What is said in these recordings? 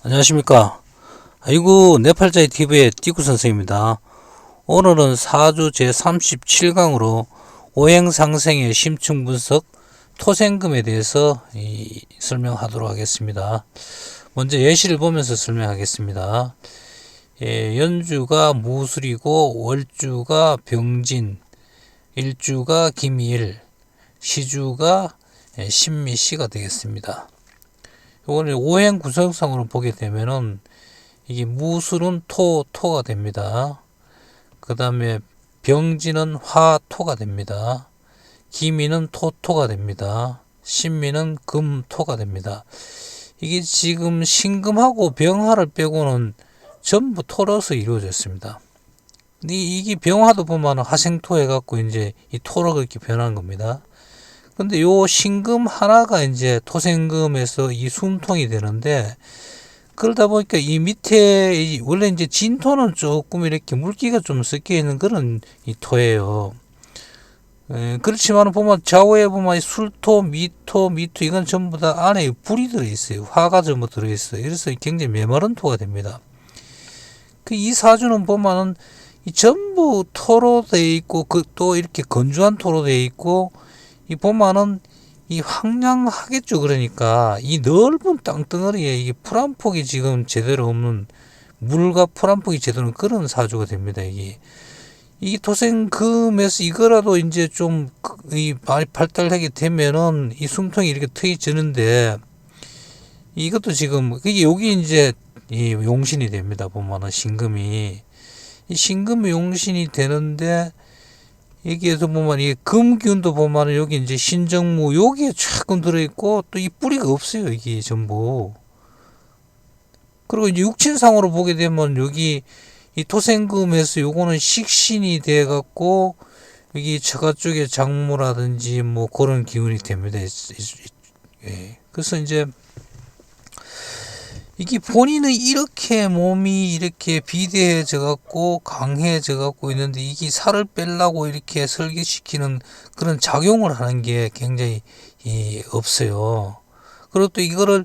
안녕하십니까. 아이고, 네팔자의 TV의 띠구 선생입니다. 오늘은 사주 제37강으로 오행상생의 심층 분석 토생금에 대해서 이, 설명하도록 하겠습니다. 먼저 예시를 보면서 설명하겠습니다. 예, 연주가 무술이고 월주가 병진, 일주가 김일, 시주가 예, 신미씨가 되겠습니다. 요거는 오행 구성상으로 보게 되면은 이게 무술은 토, 토가 됩니다. 그 다음에 병지는 화, 토가 됩니다. 기미는 토, 토가 됩니다. 신미는 금, 토가 됩니다. 이게 지금 신금하고 병화를 빼고는 전부 토로서 이루어졌습니다. 근데 이게 병화도 보면 화생토 해갖고 이제 이 토로 그렇게 변한 겁니다. 근데 요 신금 하나가 이제 토생금에서 이 숨통이 되는데 그러다 보니까 이 밑에 이 원래 이제 진토는 조금 이렇게 물기가 좀 섞여 있는 그런 이 토예요. 에, 그렇지만 보면 좌우에 보면 이 술토, 미토, 미토 이건 전부 다 안에 불이 들어 있어요. 화가 전부 들어 있어요. 그래서 굉장히 메마른 토가 됩니다. 그 이 사주는 보면은 이 전부 토로 돼 있고 그 또 이렇게 건조한 토로 돼 있고 이 보면은 이 황량하겠죠. 그러니까 이 넓은 땅덩어리에 이게 풀 한 폭이 지금 제대로 없는 물과 풀 한 폭이 제대로 그런 사주가 됩니다. 이게 이 토생금에서 이거라도 이제 좀 이 발달하게 되면은 이 숨통이 이렇게 트이지는데 이것도 지금 그게 여기 이제 이 용신이 됩니다. 보면은 신금이 이 신금이 용신이 되는데 여기에서 보면 이 금기운도 보면 여기 이제 신정무 여기에 조금 들어있고 또 이 뿌리가 없어요 이게 전부 그리고 이제 육친상으로 보게 되면 여기 이 토생금에서 요거는 식신이 돼 갖고 여기 처가 쪽에 장무라든지 뭐 그런 기운이 됩니다 예. 그래서 이제 이게 본인은 이렇게 몸이 이렇게 비대해져 갖고 강해져 갖고 있는데 이게 살을 빼려고 이렇게 설계시키는 그런 작용을 하는 게 굉장히 이 없어요. 그리고 또 이거를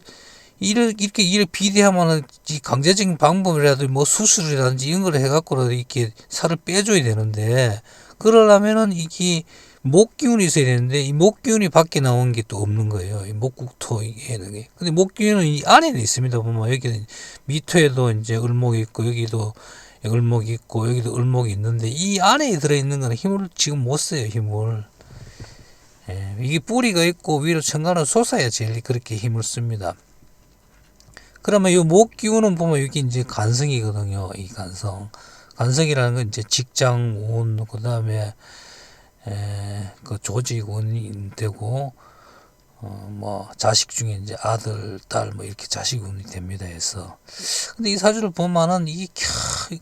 이렇게 이렇게 비대하면은 이 강제적인 방법이라도 뭐 수술이라든지 이런 걸 해갖고라도 이렇게 살을 빼줘야 되는데 그러려면은 이게 목 기운이 있어야 되는데 이 목 기운이 밖에 나온 게 또 없는 거예요. 이 목국토 이게. 근데 목 기운은 이 안에는 있습니다. 보면 여기는 미토에도 이제 을목이 있고 여기도 을목이 있고 여기도 을목이 있는데 이 안에 들어 있는 거는 힘을 지금 못 써요. 힘을. 예, 이게 뿌리가 있고 위로 천간을 솟아야 제일 그렇게 힘을 씁니다. 그러면 이 목 기운은 보면 여기 이제 간성이거든요. 이 간성. 간성이라는 건 이제 직장 운, 그 다음에 에, 그 조직운이 되고 어, 뭐 자식 중에 이제 아들, 딸 뭐 이렇게 자식운이 됩니다. 해서 근데 이 사주를 보면은 이게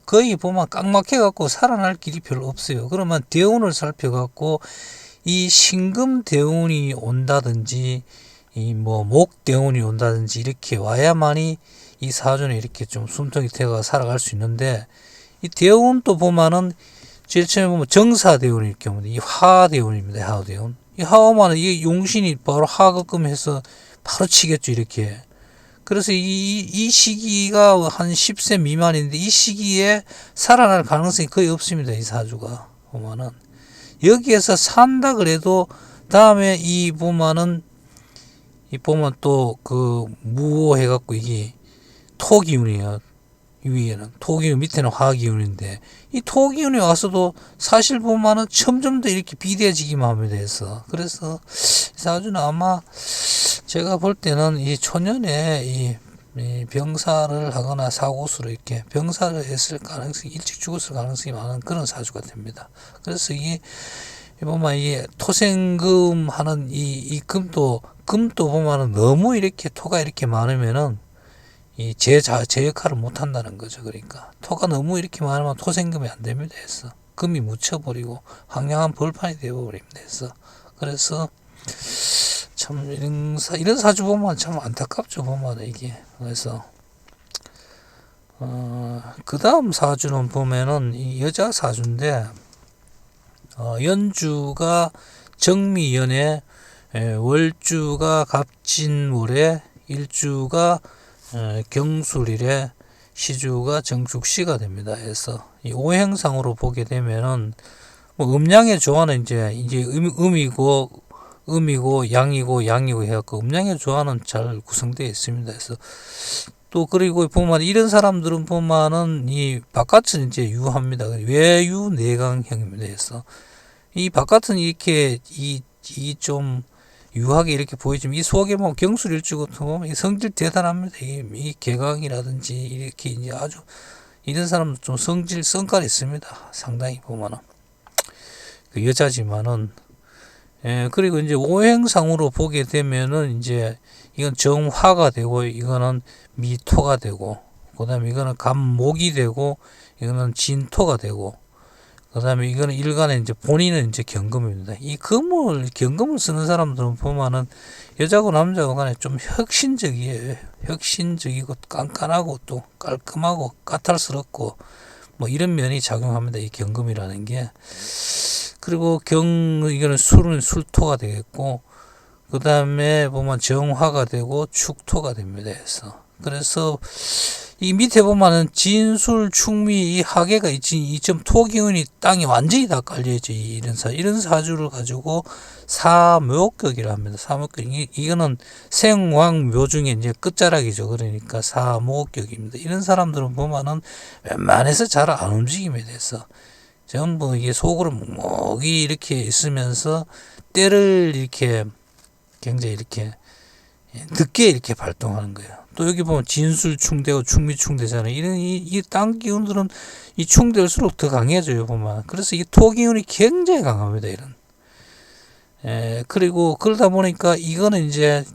거의 보면 깡막해 갖고 살아날 길이 별로 없어요. 그러면 대운을 살펴 갖고 이 신금 대운이 온다든지 이 뭐 목 대운이 온다든지 이렇게 와야만이 이 사주는 이렇게 좀 숨통이 태가 살아갈 수 있는데 이 대운도 보면은 제일 처음에 보면 정사대운일 경우는 이 화대운입니다. 화대운. 이 화오만은 이 용신이 바로 하급금해서 바로 치겠죠. 이렇게. 그래서 이, 이 시기가 한 10세 미만인데 이 시기에 살아날 가능성이 거의 없습니다. 이 사주가. 보면은. 여기에서 산다 그래도 다음에 이 보면은 이 보면 또 그 무호해갖고 이게 토기운이에요. 위에는 토기운 밑에는 화기운인데 이 토기운이 와서도 사실 보면은 점점 더 이렇게 비대해지기만 합니다 해서 그래서 사주는 아마 제가 볼 때는 이 초년에 이, 이 병사를 하거나 사고수로 이렇게 병사를 했을 가능성이 일찍 죽었을 가능성이 많은 그런 사주가 됩니다. 그래서 이게 보면 이게 토생금 하는 이, 이 금도 금도 보면은 너무 이렇게 토가 이렇게 많으면은 이 제, 자, 제 역할을 못 한다는 거죠. 그러니까. 토가 너무 이렇게 많으면 토생금이 안 됩니다. 해서. 금이 묻혀버리고 황량한 벌판이 되어버립니다. 해서. 그래서 참 이런, 사, 이런 사주 보면 참 안타깝죠. 보면 이게. 그래서 어, 그 다음 사주는 보면은 이 여자 사주인데 어, 연주가 정미연에 에, 월주가 갑진월에 일주가 에, 경술일에 시주가 정축시가 됩니다. 해서 이 오행상으로 보게 되면은 뭐 음양의 조화는 이제 이제 음, 음이고 음이고 양이고 양이고 해갖고 음양의 조화는 잘 구성되어 있습니다. 그래서 또 그리고 보면 이런 사람들은 보면은 이 바깥은 이제 유합니다. 외유 내강형입니다. 그래서 이 바깥은 이렇게 이 이 좀 유하게 이렇게 보이지만 이 속에 보면 경술일주고 보면 이 성질 대단합니다. 이, 이 개강이라든지 이렇게 이제 아주 이런 사람도 좀 성질 성깔 있습니다. 상당히 보면은 그 여자지만은 예, 그리고 이제 오행상으로 보게 되면은 이제 이건 정화가 되고 이거는 미토가 되고 그다음에 이거는 감목이 되고 이거는 진토가 되고 그다음에 이거는 일간에 이제 본인은 이제 경금입니다. 이 금을 경금을 쓰는 사람들은 보면은 여자고 남자고 간에 좀 혁신적이에요. 혁신적이고 깐깐하고 또 깔끔하고 까탈스럽고 뭐 이런 면이 작용합니다. 이 경금이라는 게 그리고 경 이거는 술은 술토가 되겠고 그 다음에 보면 정화가 되고 축토가 됩니다. 그래서 그래서 이 밑에 보면은 진술 충미 이 하계가 있지 이점 토기운이 땅이 완전히 다 깔려 있죠. 이 이런 사 이런 사주를 가지고 사묘격이라 합니다. 사묘격 이 이거는 생왕묘 중에 이제 끝자락이죠. 그러니까 사묘격입니다. 이런 사람들은 보면은 웬만해서 잘 안 움직임에 대해서 전부 이게 속으로 묵묵히 이렇게 있으면서 때를 이렇게 굉장히 이렇게 늦게 이렇게 발동하는 거예요. 또 여기 보면 진술 충대고 충미 충대잖아요. 이런 이땅 기운들은 이 충대일수록 더 강해져요 보면. 그래서 이 토 기운이 굉장히 강합니다. 이런. 에, 그리고 그러다 보니까 이거는 이제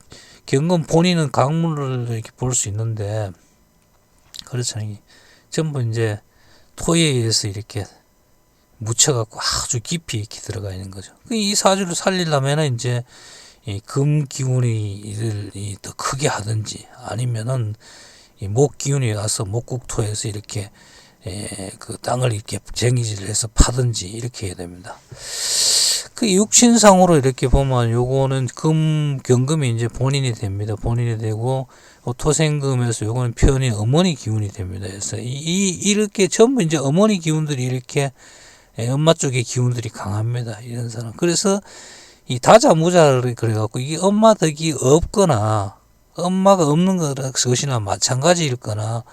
경금 본인은 강물을 이렇게 볼 수 있는데 그렇잖아요. 전부 이제 토에 의해서 이렇게 묻혀갖고 아주 깊이 이렇게 들어가 있는 거죠. 이 사주를 살리려면 이제 이 금 기운이 더 크게 하든지 아니면은 이목 기운이 와서 목국토에서 이렇게 에, 그 땅을 이렇게 쟁이질을 해서 파든지 이렇게 해야 됩니다. 그 육신상으로 이렇게 보면 요거는 금 경금이 이제 본인이 됩니다. 본인이 되고 토생금에서 요거는 표현이 어머니 기운이 됩니다. 그래서 이, 이 이렇게 전부 이제 어머니 기운들이 이렇게 예, 엄마 쪽의 기운들이 강합니다. 이런 사람. 그래서 이 다자무자를 그래갖고 이게 엄마 덕이 없거나 엄마가 없는 것이나 마찬가지일 거나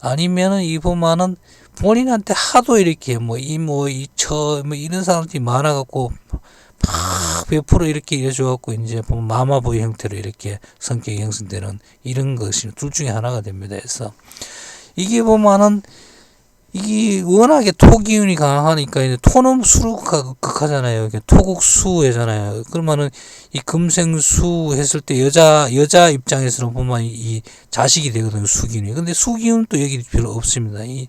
아니면은 이 보면은 본인한테 하도 이렇게 뭐 이모 이처 뭐 이런 사람들이 많아갖고 막100% 이렇게 이래줘갖고 이제 마마보이 형태로 이렇게 성격이 형성되는 이런 것이 둘 중에 하나가 됩니다. 그래서 이게 보면은 이게 워낙에 토기운이 강하니까 이제 토는 수로 극하잖아요. 토국수해잖아요. 그러면은 이 금생수 했을 때 여자 여자 입장에서는 보면 이 자식이 되거든요. 수기운이. 근데 수기운 또 여기 별로 없습니다. 이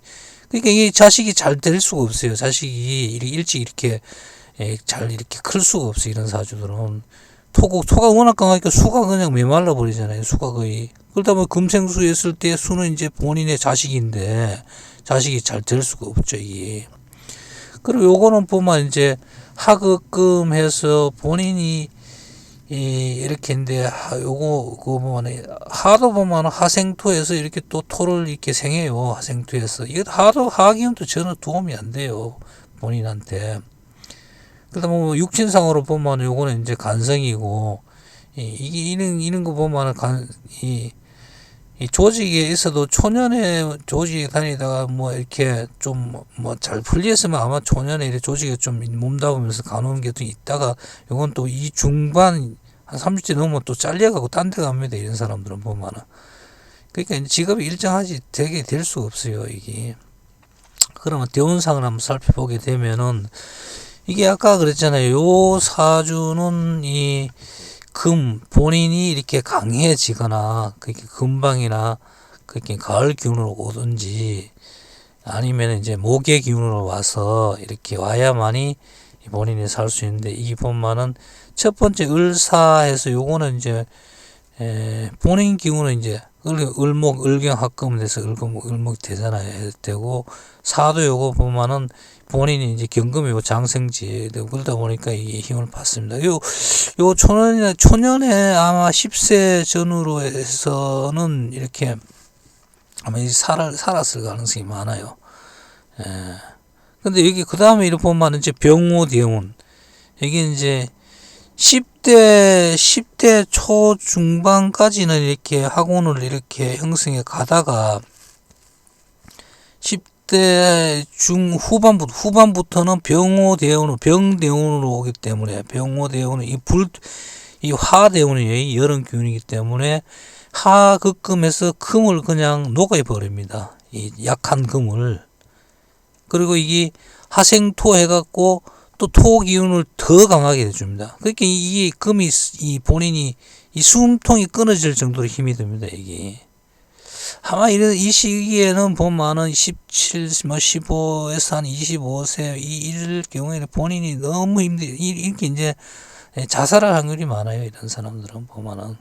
그러니까 이 자식이 잘 될 수가 없어요. 자식이 일찍 이렇게 예, 잘 이렇게 클 수가 없어요. 이런 사주들은 토국 토가 워낙 강하니까 수가 그냥 메말라 버리잖아요. 수가 거의 그러다 보면 금생수 했을 때 수는 이제 본인의 자식인데 자식이 잘 될 수가 없죠, 이게. 그리고 요거는 보면 이제 하급금 해서 본인이 이 이렇게 인데 요거 그거 보면 하도 보면 하생토에서 이렇게 또 토를 이렇게 생해요 하생토에서 이거 하도 하기운도 전혀 도움이 안 돼요 본인한테 그다음에 뭐 육신상으로 보면 요거는 이제 간성이고 이, 이게 이런 이런 거 보면은 간이 이 조직에 있어도 초년에 조직에 다니다가 뭐 이렇게 좀 뭐 잘 풀리었으면 아마 초년에 조직에 좀 몸담으면서 가놓은 게또 있다가 이건 또 이 중반 한 30대 넘으면 또 잘려가고 딴 데 갑니다. 이런 사람들은 보면은. 그러니까 직업이 일정하지 되게 될 수가 없어요. 이게. 그러면 대운상을 한번 살펴보게 되면은 이게 아까 그랬잖아요. 요 사주는 이 금 본인이 이렇게 강해지거나 그렇게 금방이나 그렇게 가을 기운으로 오든지 아니면 이제 목의 기운으로 와서 이렇게 와야만이 본인이 살 수 있는데 이 본만은 첫 번째 을사해서 요거는 이제 에 본인 기운은 이제 을, 을목 을경 합금 돼서 을목 을목 되잖아요. 되고 사도 요거 보면은 본인이 이제 경금이고 장생지 그러다 보니까 이게 힘을 받습니다. 요, 요 초년에, 초년에 아마 10세 전후로 해서는 이렇게 아마 이 살, 살았을 가능성이 많아요. 예. 근데 여기 그 다음에 이렇게 보면 이제 병호 대운. 여기 이제 10대, 10대 초중반까지는 이렇게 학원을 이렇게 형성해 가다가 10 대 중후반부터, 후반부터는 병호 대운으로, 병 대운으로 오기 때문에 병호 대운은 이 불, 이 화 대운이에요. 이 여름 기운이기 때문에 하극금에서 금을 그냥 녹아 버립니다. 이 약한 금을. 그리고 이게 하생토 해갖고 또 토 기운을 더 강하게 해줍니다. 그러니까 이게 금이 이 본인이 이 숨통이 끊어질 정도로 힘이 듭니다. 이게 아마 이런 이 시기에는 보면은 17, 뭐 15에서 한 25세 이 이럴 경우에는 본인이 너무 힘들 이- 이렇게 이제 자살할 확률이 많아요. 이런 사람들은 보면은.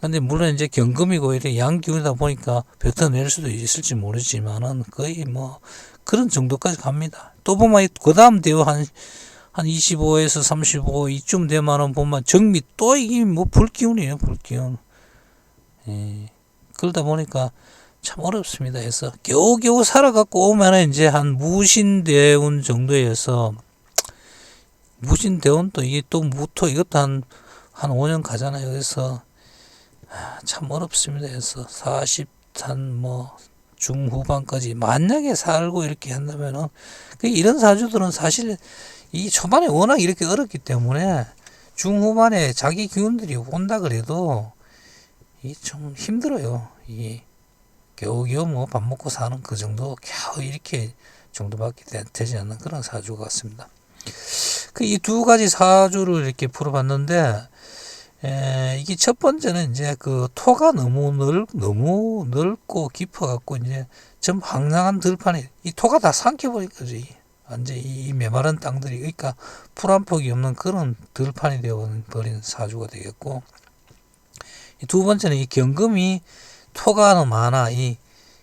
근데 물론 이제 경금이고 이렇게 양기운이다 보니까 뱉어낼 수도 있을지 모르지만은 거의 뭐 그런 정도까지 갑니다. 또 보면 그 다음 대우 한, 한 25에서 35 이쯤 되면은 보면 정미 또 이게 뭐 불기운이에요, 불기운. 예. 그러다 보니까 참 어렵습니다. 해서 겨우겨우 살아갖고 오면은 이제 한 무신대운 정도에서 무신대운 또 이게 또 무토 이것도 한, 한 5년 가잖아요. 그래서 아, 참 어렵습니다. 해서 40한 뭐 중후반까지 만약에 살고 이렇게 한다면은 그 이런 사주들은 사실 이 초반에 워낙 이렇게 어렵기 때문에 중후반에 자기 기운들이 온다 그래도 이 좀 힘들어요. 이 겨우겨우 뭐 밥 먹고 사는 그 정도 겨우 이렇게 정도밖에 되- 되지 않는 그런 사주 같습니다. 그 이 두 가지 사주를 이렇게 풀어봤는데 에, 이게 첫 번째는 이제 그 토가 너무 넓, 너무 넓고 깊어갖고 이제 좀 황량한 들판이, 이 토가 다 삼켜버린 거지. 완전 히이 메마른 땅들이, 그러니까 풀 한 폭이 없는 그런 들판이 되어버린 사주가 되겠고, 이 두 번째는 이 경금이 토가 많아, 이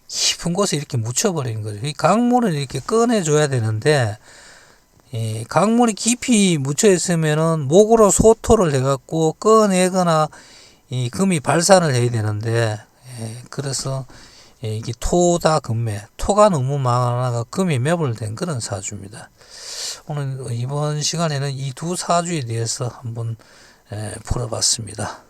깊은 곳에 이렇게 묻혀버리는 거죠. 이 강물을 이렇게 꺼내줘야 되는데, 이 강물이 깊이 묻혀 있으면은 목으로 소토를 해갖고 꺼내거나 이 금이 발산을 해야 되는데 예, 그래서 예, 이게 토다 금매 토가 너무 많아가 금이 매몰된 그런 사주입니다. 오늘 이번 시간에는 이 두 사주에 대해서 한번 예, 풀어봤습니다.